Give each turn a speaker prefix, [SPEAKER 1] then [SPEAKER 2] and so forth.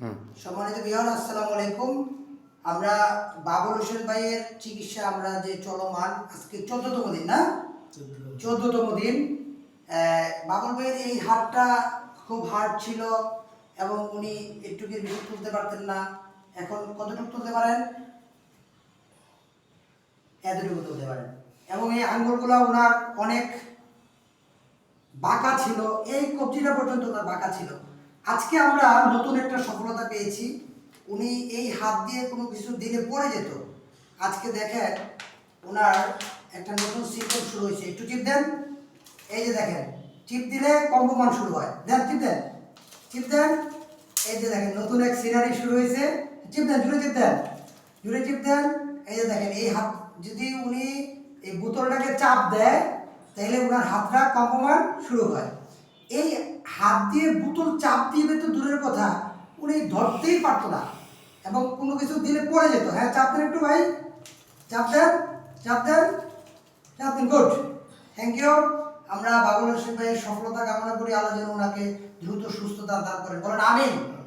[SPEAKER 1] হুম।
[SPEAKER 2] সম্মানিত বিহার আসসালামু আলাইকুম। আমরা বাবুল হোসেন ভাইয়ের চিকিৎসা আমরা যে চলমান আজকে চোদ্দতম দিন না? চোদ্দতম। দিন। আহ, বাবুল ভাইয়ের এই হাতটা খুব হার্ড ছিল এবং উনি একটুকে বেশি তুলতে পারতেন না। এখন কতটুকু তুলতে পারেন? এতটুকু তুলতে পারেন। এবং এই আঙ্গুলগুলো ওনার অনেক বাঁকা ছিল এই কবজিটা পর্যন্ত ওনার বাঁকা ছিল। আজকে আমরা নতুন একটা সফলতা পেয়েছি। উনি এই হাত দিয়ে কোনো কিছু দিলে পড়ে যেত। আজকে দেখেন, ওনার একটা নতুন সিস্টেম শুরু হয়েছে। একটু টিপ দেন। এই যে দেখেন টিপ দিলে কম্পমান শুরু হয়। দেন টিপ দেন। টিপ দেন। এই যে দেখেন, নতুন এক সিনারি শুরু হয়েছে। টিপ দেন, জুড়ে টিপ দেন। জুড়ে টিপ দেন। এই যে দেখেন, এই হাত, যদি উনি এই বোতলটাকে চাপ দেয়, তাহলে ওনার হাতটা কম্পমান শুরু হয়। এই হাত দিয়ে বোতল চাপ দিয়ে তো দূরের কথা, উনি ধরতেই পারতো না। এবং কোনো কিছু দিলে পড়ে যেত। হ্যাঁ চাপ দেন একটু ভাই। চাপ দেন চাপ দেন চাপ দেন, গুড। থ্যাংক ইউ আমরা বাবুল হোসেন ভাইয়ের সফলতা কামনা করি। আল্লাহ যেন ওনাকে দ্রুত সুস্থতা দান করেন। বলেন, আমিন।